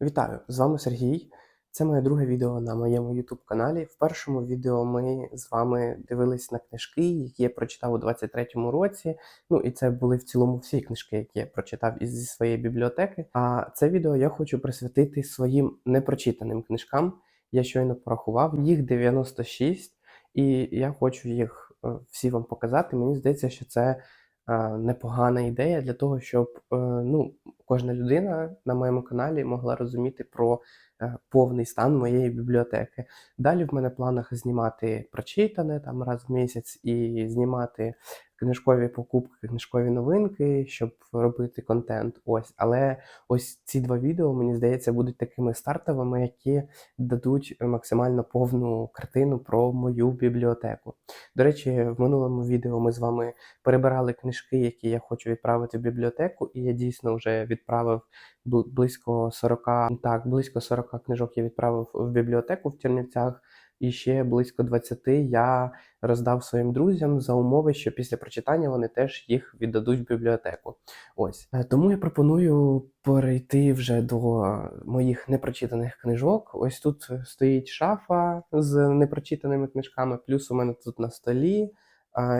Вітаю! З вами Сергій. Це моє друге відео на моєму YouTube каналі. В першому відео ми з вами дивились на книжки, які я прочитав у 23-му році. Ну і це були в цілому всі книжки, які я прочитав із зі своєї бібліотеки. А це відео я хочу присвятити своїм непрочитаним книжкам. Я щойно порахував їх 96, і я хочу їх е, всі вам показати. Мені здається, що це е, непогана ідея для того, щоб е, ну, кожна людина на моєму каналі могла розуміти про е, повний стан моєї бібліотеки. Далі в мене в планах знімати прочитане там раз в місяць і знімати книжкові покупки, книжкові новинки, щоб робити контент. Ось, але ось ці два відео, мені здається, будуть такими стартовими, які дадуть максимально повну картину про мою бібліотеку. До речі, в минулому відео ми з вами перебирали книжки, які я хочу відправити в бібліотеку, і я дійсно вже відправив бл- близько 40, так, близько 40 книжок я відправив в бібліотеку в Чернівцях. І ще близько 20 я роздав своїм друзям за умови, що після прочитання вони теж їх віддадуть в бібліотеку. Ось Е, тому я пропоную перейти вже до моїх непрочитаних книжок. Ось тут стоїть шафа з непрочитаними книжками, плюс у мене тут на столі.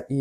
І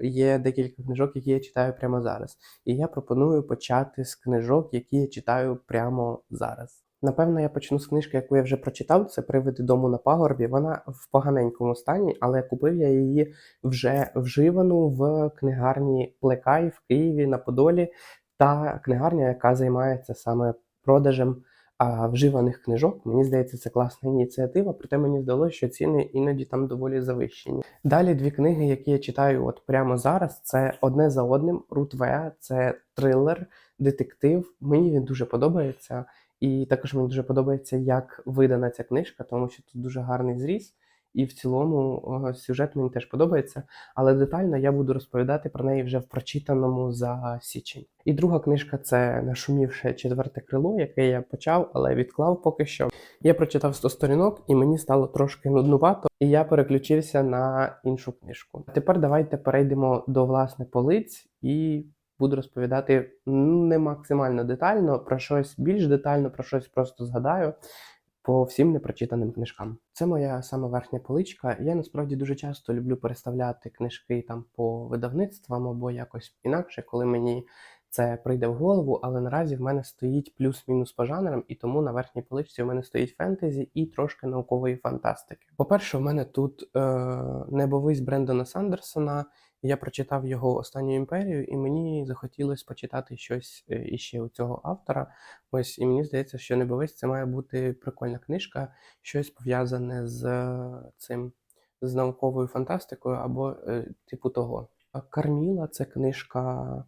є декілька книжок, які я читаю прямо зараз. І я пропоную почати з книжок, які я читаю прямо зараз. Напевно, я почну з книжки, яку я вже прочитав. Це Привиди дому на пагорбі. Вона в поганенькому стані, але купив я її вже вживану в книгарні Плекай в Києві на Подолі. Та книгарня, яка займається саме продажем а, вживаних книжок. Мені здається, це класна ініціатива, проте мені здалося, що ціни іноді там доволі завищені. Далі дві книги, які я читаю от прямо зараз. Це одне за одним. Рут В. Це трилер, детектив. Мені він дуже подобається. І також мені дуже подобається, як видана ця книжка, тому що тут дуже гарний зріз. І в цілому сюжет мені теж подобається, але детально я буду розповідати про неї вже в прочитаному за січень. І друга книжка це нашумівше четверте крило, яке я почав, але відклав поки що. Я прочитав 100 сторінок, і мені стало трошки нуднувато, і я переключився на іншу книжку. Тепер давайте перейдемо до власне полиць і буду розповідати не максимально детально, про щось більш детально, про щось просто згадаю по всім непрочитаним книжкам. Це моя сама верхня поличка. Я насправді дуже часто люблю переставляти книжки там по видавництвам або якось інакше, коли мені це прийде в голову, але наразі в мене стоїть плюс-мінус по жанрам, і тому на верхній поличці в мене стоїть фентезі і трошки наукової фантастики. По-перше, в мене тут е, небовись Брендона Сандерсона. Я прочитав його останню імперію, і мені захотілося почитати щось е, іще у цього автора. Ось і мені здається, що небовись це має бути прикольна книжка, щось пов'язане з е, цим з науковою фантастикою або е, типу того. Карміла це книжка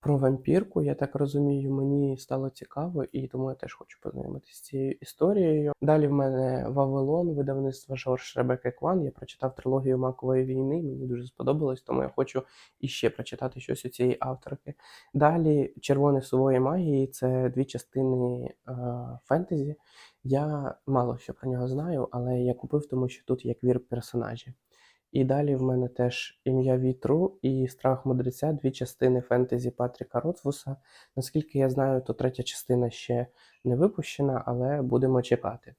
про вампірку, я так розумію, мені стало цікаво, і тому я теж хочу познайомитися з цією історією. Далі в мене Вавилон, видавництво Жорж Ребекки Кван. Я прочитав трилогію Макової війни. Мені дуже сподобалось, тому я хочу іще прочитати щось у цієї авторки. Далі Червоне сувої магії це дві частини е, фентезі. Я мало що про нього знаю, але я купив, тому що тут є квір персонажі. І далі в мене теж ім'я вітру і страх мудреця, дві частини фентезі Патріка Ротфуса. Наскільки я знаю, то третя частина ще не випущена, але будемо чекати.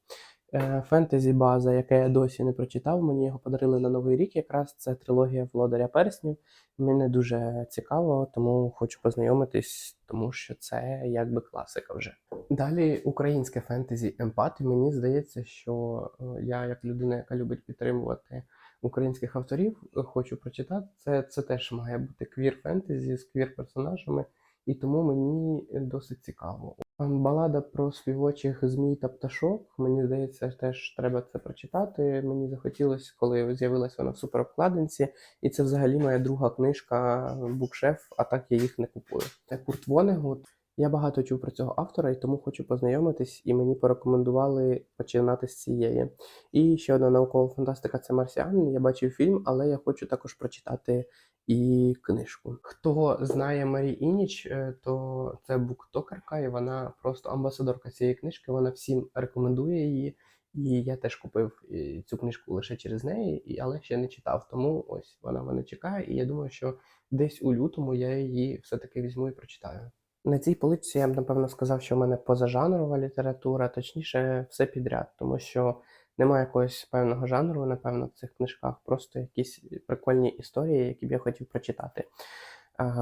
Е, Фентезі база, яке я досі не прочитав, мені його подарили на новий рік. Якраз це трилогія Володаря Перснів. Мені дуже цікаво, тому хочу познайомитись, тому що це якби класика вже. Далі українське фентезі Емпат. Мені здається, що е, я, як людина, яка любить підтримувати українських авторів, е, хочу прочитати. Це, це теж має бути квір фентезі з квір персонажами, і тому мені досить цікаво. Ем, Балада про співочих змій та пташок. Мені здається, теж треба це прочитати. Мені захотілося, коли з'явилася вона в суперобкладинці, і це взагалі моя друга книжка Букшеф, а так я їх не купую. Це Курт Вонегут. Я багато чув про цього автора, і тому хочу познайомитись, і мені порекомендували починати з цієї. І ще одна наукова фантастика це Марсіанин. Я бачив фільм, але я хочу також прочитати і книжку. Хто знає Марі Ініч, е, то це буктокерка, і вона просто амбасадорка цієї книжки. Вона всім рекомендує її. І я теж купив е, цю книжку лише через неї, але ще не читав. Тому ось вона мене чекає, і я думаю, що десь у лютому я її все-таки візьму і прочитаю. На цій поличці я б напевно сказав, що в мене позажанрова література, точніше, все підряд, тому що немає якогось певного жанру, напевно, в цих книжках, просто якісь прикольні історії, які б я хотів прочитати.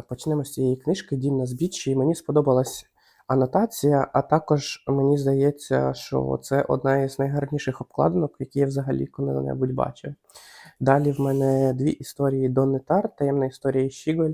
Почнемо з цієї книжки Дім на збіччі. Мені сподобалась анотація, а також мені здається, що це одна із найгарніших обкладинок, які я взагалі коли-небудь бачив. Далі в мене дві історії Донни Тар, таємна історія Щіголь.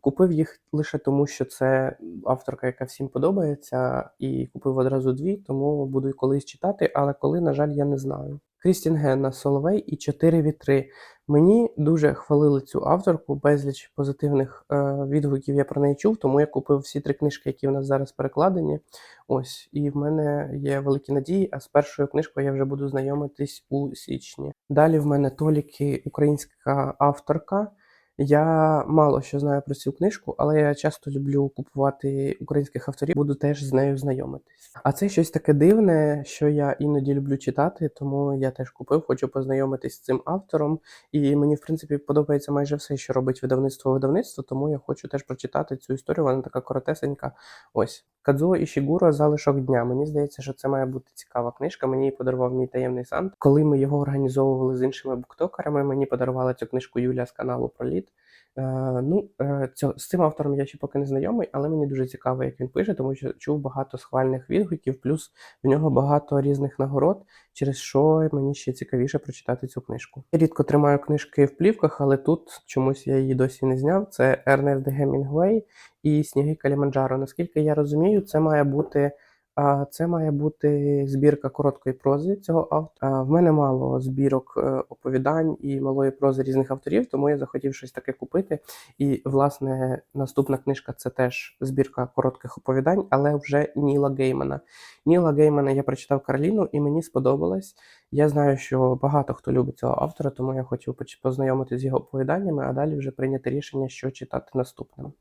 Купив їх лише тому, що це авторка, яка всім подобається, і купив одразу дві, тому буду колись читати, але коли, на жаль, я не знаю. Крістін Генна Соловей і Чотири вітри. Мені дуже хвалили цю авторку, безліч позитивних е, відгуків я про неї чув, тому я купив всі три книжки, які в нас зараз перекладені. Ось, і в мене є великі надії, а з першою книжкою я вже буду знайомитись у січні. Далі в мене Толіки, українська авторка. Я мало що знаю про цю книжку, але я часто люблю купувати українських авторів, буду теж з нею знайомитись. А це щось таке дивне, що я іноді люблю читати, тому я теж купив, хочу познайомитись з цим автором. І мені, в принципі, подобається майже все, що робить видавництво видавництво, тому я хочу теж прочитати цю історію. Вона така коротесенька. Ось Кадзуо Ішігуро залишок дня. Мені здається, що це має бути цікава книжка. Мені її подарував мій таємний сант. Коли ми його організовували з іншими буктокерами, мені подарувала цю книжку Юлія з каналу Проліт. Е, ну, е, з цим автором я ще поки не знайомий, але мені дуже цікаво, як він пише, тому що чув багато схвальних відгуків, плюс в нього багато різних нагород, через що мені ще цікавіше прочитати цю книжку. Я рідко тримаю книжки в плівках, але тут чомусь я її досі не зняв. Це Ернест Гемінгвей і Сніги Каліманджаро. Наскільки я розумію, це має бути. А це має бути збірка короткої прози цього автора. В мене мало збірок е, оповідань і малої прози різних авторів, тому я захотів щось таке купити. І, власне, наступна книжка це теж збірка коротких оповідань, але вже Ніла Геймана. Ніла Геймана я прочитав Кароліну, і мені сподобалось. Я знаю, що багато хто любить цього автора, тому я хотів познайомитися з його оповіданнями, а далі вже прийняти рішення, що читати наступним.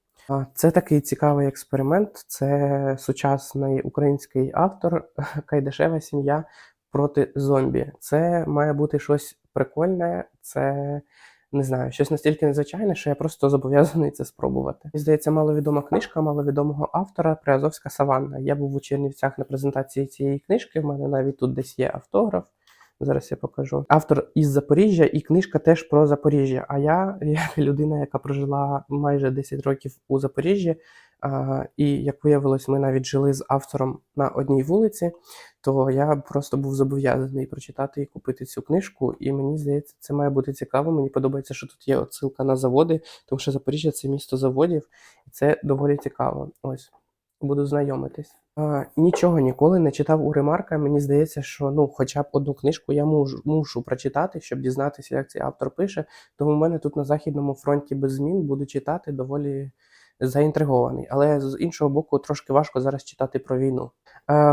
Це такий цікавий експеримент. Це сучасний український автор Кайдашева сім'я проти зомбі. Це має бути щось прикольне, це не знаю, щось настільки незвичайне, що я просто зобов'язаний це спробувати. Мені здається, маловідома книжка маловідомого автора Приазовська Саванна. Я був у Чернівцях на презентації цієї книжки. В мене навіть тут десь є автограф. Зараз я покажу. Автор із Запоріжжя, і книжка теж про Запоріжжя. А я, як людина, яка прожила майже 10 років у Запоріжжі, і як виявилось, ми навіть жили з автором на одній вулиці, то я просто був зобов'язаний прочитати і купити цю книжку. І мені здається, це має бути цікаво. Мені подобається, що тут є отсилка на заводи, тому що Запоріжжя це місто заводів, і це доволі цікаво. Ось буду знайомитись. А, Нічого ніколи не читав у ремарка. Мені здається, що ну, хоча б одну книжку я мушу, мушу прочитати, щоб дізнатися, як цей автор пише. Тому в мене тут на західному фронті без змін буду читати доволі заінтригований. Але з іншого боку, трошки важко зараз читати про війну.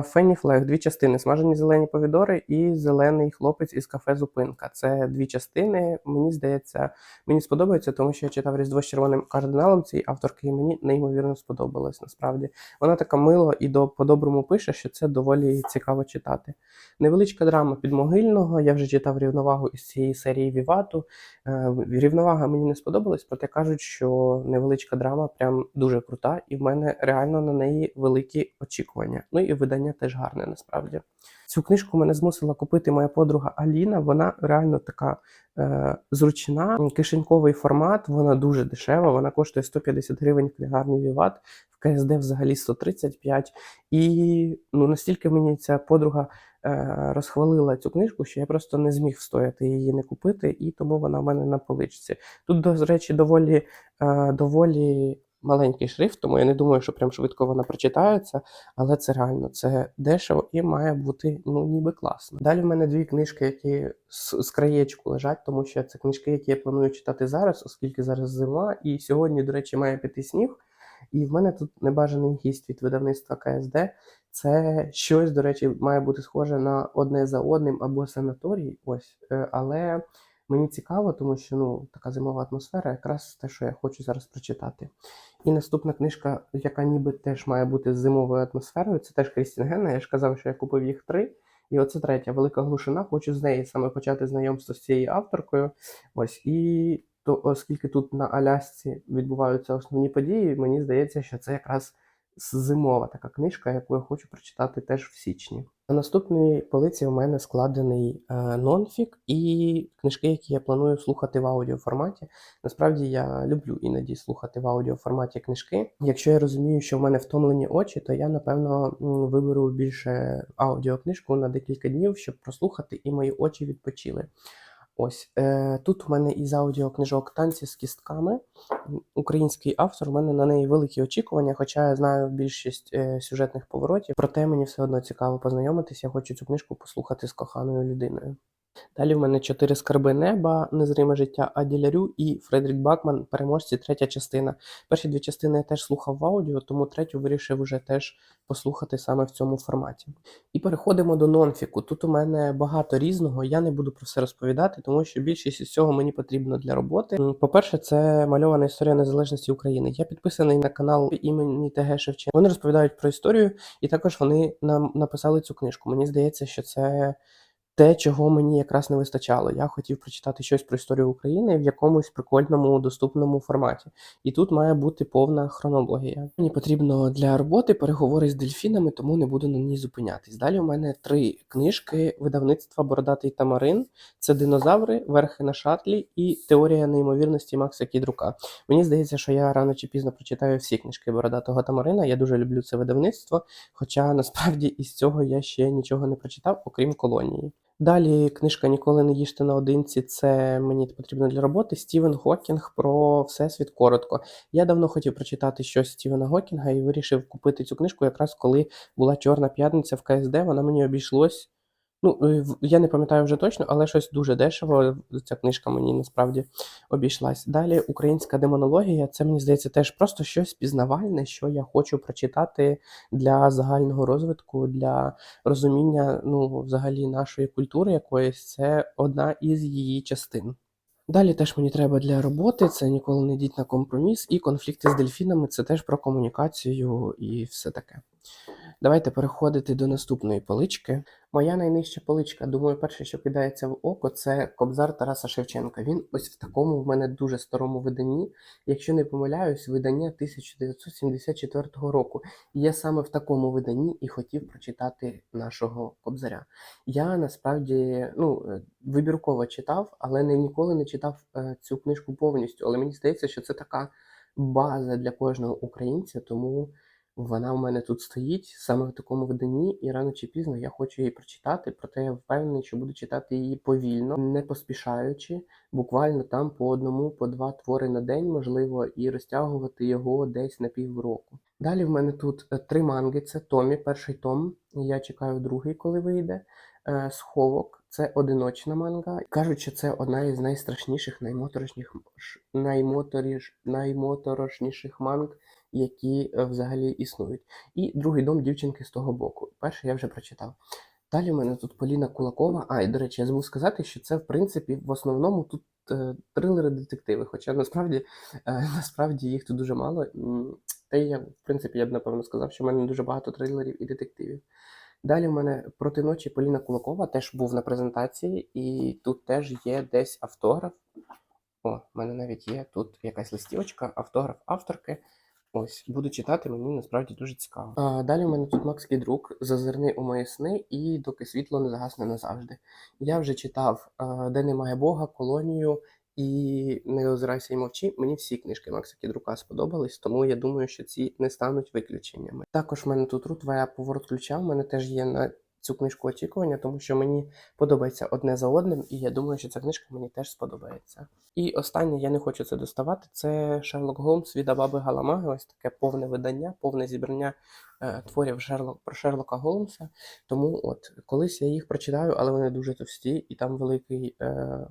Фенні Флег, дві частини: смажені зелені помідори і зелений хлопець із кафе Зупинка. Це дві частини. Мені здається, мені сподобається, тому що я читав Різдво з червоним кардиналом цієї авторки, і мені неймовірно сподобалось. Насправді вона така мило і до по-доброму пише, що це доволі цікаво читати. Невеличка драма підмогильного. Я вже читав рівновагу із цієї серії Вівату. Е, рівновага мені не сподобалась, проте кажуть, що невеличка драма прям дуже крута, і в мене реально на неї великі очікування. Ну і видання теж гарне насправді. Цю книжку мене змусила купити моя подруга Аліна. Вона реально така е, зручна, кишеньковий формат, вона дуже дешева, вона коштує 150 гривень в книгарні Віват, в КСД взагалі 135. І ну, настільки мені ця подруга е, розхвалила цю книжку, що я просто не зміг встояти її не купити, і тому вона в мене на поличці. Тут, до речі, доволі, е, доволі маленький шрифт, тому я не думаю, що прям швидко вона прочитається, але це реально це дешево і має бути ну ніби класно. Далі в мене дві книжки, які з, з краєчку лежать, тому що це книжки, які я планую читати зараз, оскільки зараз зима, і сьогодні, до речі, має піти сніг. І в мене тут небажаний гість від видавництва КСД. Це щось, до речі, має бути схоже на одне за одним або санаторій. Ось, е, але мені цікаво, тому що ну така зимова атмосфера, якраз те, що я хочу зараз прочитати. І наступна книжка, яка ніби теж має бути з зимовою атмосферою, це теж Крістін Генна. Я ж казав, що я купив їх три. І оце третя велика глушина. Хочу з неї саме почати знайомство з цією авторкою. Ось і то, оскільки тут на Алясці відбуваються основні події, мені здається, що це якраз зимова така книжка, яку я хочу прочитати теж в січні. На наступній полиці у мене складений е, нонфік і книжки, які я планую слухати в аудіоформаті. Насправді я люблю іноді слухати в аудіоформаті книжки. Якщо я розумію, що в мене втомлені очі, то я напевно виберу більше аудіокнижку на декілька днів, щоб прослухати, і мої очі відпочили. Ось е, тут у мене із аудіокнижок танці з кістками. Український автор, у мене на неї великі очікування, хоча я знаю більшість е, сюжетних поворотів. Проте мені все одно цікаво познайомитися. Я хочу цю книжку послухати з коханою людиною. Далі в мене чотири скарби неба, незриме життя Аділярю і Фредерік Бакман, переможці, третя частина. Перші дві частини я теж слухав в аудіо, тому третю вирішив вже теж послухати саме в цьому форматі. І переходимо до нонфіку. Тут у мене багато різного. Я не буду про все розповідати, тому що більшість із цього мені потрібно для роботи. По-перше, це мальована історія незалежності України. Я підписаний на канал імені ТГ Шевченка. Вони розповідають про історію, і також вони нам написали цю книжку. Мені здається, що це те, чого мені якраз не вистачало. Я хотів прочитати щось про історію України в якомусь прикольному доступному форматі. І тут має бути повна хронологія. Мені потрібно для роботи переговори з дельфінами, тому не буду на ній зупинятись. Далі у мене три книжки видавництва Бородатий Тамарин: це динозаври, верхи на шатлі і теорія неймовірності Макса Кідрука. Мені здається, що я рано чи пізно прочитаю всі книжки Бородатого Тамарина. Я дуже люблю це видавництво, хоча насправді із цього я ще нічого не прочитав, окрім колонії. Далі книжка Ніколи не їжте наодинці. Це мені потрібно для роботи. Стівен Гокінг про всесвіт коротко. Я давно хотів прочитати щось Стівена Гокінга і вирішив купити цю книжку якраз коли була Чорна п'ятниця в КСД. Вона мені обійшлось. Ну, е, я не пам'ятаю вже точно, але щось дуже дешево. Ця книжка мені насправді обійшлась. Далі українська демонологія. Це мені здається теж просто щось пізнавальне, що я хочу прочитати для загального розвитку, для розуміння ну, взагалі нашої культури якоїсь. Це одна із її частин. Далі теж мені треба для роботи, це ніколи не йдіть на компроміс, і конфлікти з дельфінами це теж про комунікацію і все таке. Давайте переходити до наступної полички. Моя найнижча поличка, думаю, перше, що кидається в око, це Кобзар Тараса Шевченка. Він ось в такому в мене дуже старому виданні. Якщо не помиляюсь, видання 1974 року. Я саме в такому виданні і хотів прочитати нашого Кобзаря. Я насправді ну, е, вибірково читав, але не ніколи не читав е, цю книжку повністю. Але мені здається, що це така база для кожного українця, тому вона в мене тут стоїть саме в такому виданні, і рано чи пізно я хочу її прочитати, проте я впевнений, що буду читати її повільно, не поспішаючи, буквально там по одному, по два твори на день, можливо, і розтягувати його десь на півроку. Далі в мене тут е, три манги: це Томі, перший том. Я чекаю другий, коли вийде. Е, Сховок це одиночна манга. Кажуть, що це одна із найстрашніших, наймоторошніших, наймоторіш, наймоторошніших манг, які е, взагалі існують. І другий дом дівчинки з того боку. Перший я вже прочитав. Далі в мене тут Поліна Кулакова. А, і до речі, я забув сказати, що це в принципі в основному тут е, трилери детективи. Хоча насправді, е, насправді їх тут дуже мало. Та я, в принципі, я б напевно сказав, що в мене дуже багато трилерів і детективів. Далі в мене проти ночі Поліна Кулакова теж був на презентації, і тут теж є десь автограф. О, в мене навіть є тут якась листівочка, автограф авторки. Ось, буду читати, мені насправді дуже цікаво. А, далі в мене тут Макс Кідрук, Зазирни у мої сни і доки світло не загасне назавжди. Я вже читав Де немає Бога, колонію і Не озирайся і мовчи. Мені всі книжки Макса Кідрука сподобались, тому я думаю, що ці не стануть виключеннями. Також в мене тут ру твоя поворот ключа. В мене теж є на цю книжку очікування, тому що мені подобається одне за одним, і я думаю, що ця книжка мені теж сподобається. І останнє, я не хочу це доставати, це Шерлок Голмс від Абаби Галамаги. Ось таке повне видання, повне зібрання е, творів Шерлок, про Шерлока Голмса. Тому от колись я їх прочитаю, але вони дуже товсті, і там великий е,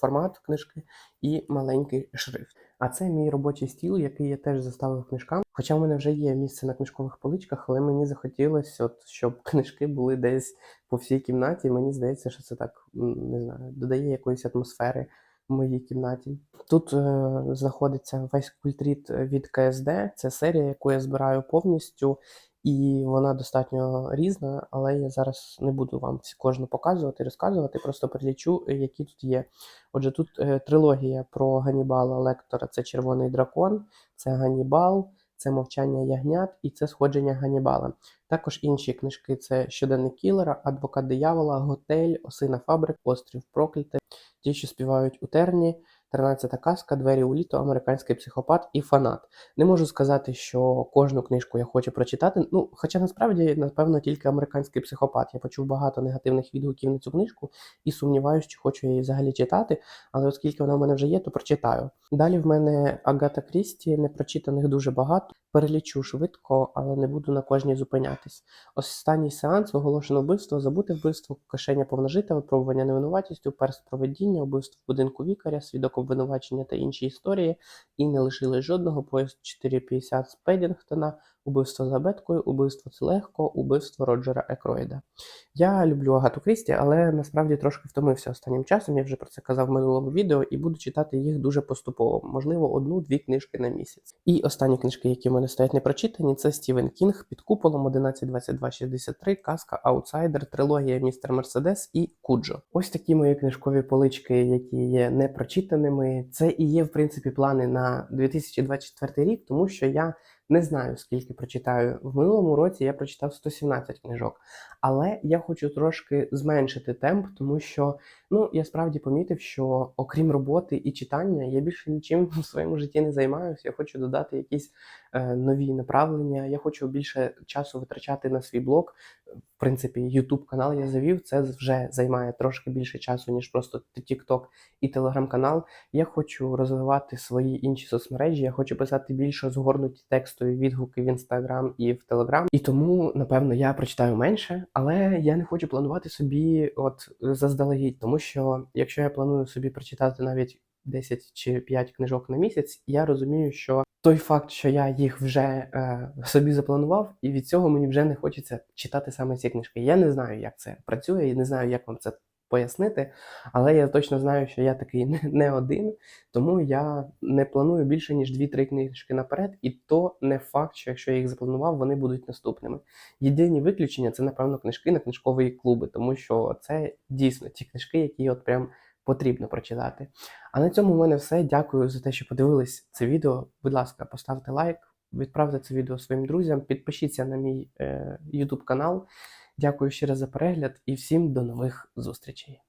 формат книжки і маленький шрифт. А це мій робочий стіл, який я теж заставив книжками. Хоча в мене вже є місце на книжкових поличках, але мені захотілося, от, щоб книжки були десь по всій кімнаті. Мені здається, що це так не знаю, додає якоїсь атмосфери в моїй кімнаті. Тут е, знаходиться весь культріт від КСД. Це серія, яку я збираю повністю, і вона достатньо різна, але я зараз не буду вам кожну показувати, розказувати, просто перелічу, е, які тут є. Отже, тут е, трилогія про Ганібала Лектора це Червоний дракон, це Ганібал, це мовчання ягнят і це сходження Ганнібала. Також інші книжки це Щоденник кілера, Адвокат диявола, Готель, Осина фабрик, Острів Проклятий, Ті, що співають у терні, Тринадцята казка, Двері у літо, Американський психопат і Фанат. Не можу сказати, що кожну книжку я хочу прочитати. Ну, хоча насправді, напевно, тільки американський психопат. Я почув багато негативних відгуків на цю книжку і сумніваюся, чи хочу її взагалі читати. Але оскільки вона в мене вже є, то прочитаю. Далі в мене Агата Крісті, непрочитаних дуже багато. Перелічу швидко, але не буду на кожній зупинятись. Останній сеанс оголошено вбивство, забуте вбивство, кишеня повножита, випробування невинуватістю, перст проведіння, вбивство в будинку вікаря, свідок обвинувачення та інші історії. І не лишили жодного. Поїзд 450 з Педінгтона, убивство за беткою, убивство це легко, убивство Роджера Екроїда. Я люблю Агату Крісті, але насправді трошки втомився останнім часом. Я вже про це казав в минулому відео, і буду читати їх дуже поступово, можливо, одну-дві книжки на місяць. І останні книжки, які в мене стоять не прочитані, це Стівен Кінг під куполом 11.22.63, казка Аутсайдер, трилогія Містер Мерседес і Куджо. Ось такі мої книжкові полички, які є непрочитаними. Це і є, в принципі, плани на 2024 рік, тому що я не знаю, скільки прочитаю. В минулому році я прочитав 117 книжок, але я хочу трошки зменшити темп, тому що ну я справді помітив, що окрім роботи і читання, я більше нічим в своєму житті не займаюся. Я хочу додати якісь е, нові направлення. Я хочу більше часу витрачати на свій блог. В принципі, YouTube канал я завів. Це вже займає трошки більше часу, ніж просто TikTok і телеграм-канал. Я хочу розвивати свої інші соцмережі. Я хочу писати більш згорнуті текстові відгуки в Instagram і в Telegram. І тому, напевно, я прочитаю менше, але я не хочу планувати собі от заздалегідь, тому що якщо я планую собі прочитати навіть 10 чи 5 книжок на місяць, я розумію, що той факт, що я їх вже е, собі запланував, і від цього мені вже не хочеться читати саме ці книжки. Я не знаю, як це працює, і не знаю, як вам це пояснити, але я точно знаю, що я такий не, один, тому я не планую більше ніж 2-3 книжки наперед, і то не факт, що якщо я їх запланував, вони будуть наступними. Єдині виключення це, напевно, книжки на книжкові клуби, тому що це дійсно ті книжки, які от прям потрібно прочитати. А на цьому в мене все. Дякую за те, що подивились це відео. Будь ласка, поставте лайк, відправте це відео своїм друзям, підпишіться на мій е, YouTube канал. Дякую ще раз за перегляд і всім до нових зустрічей.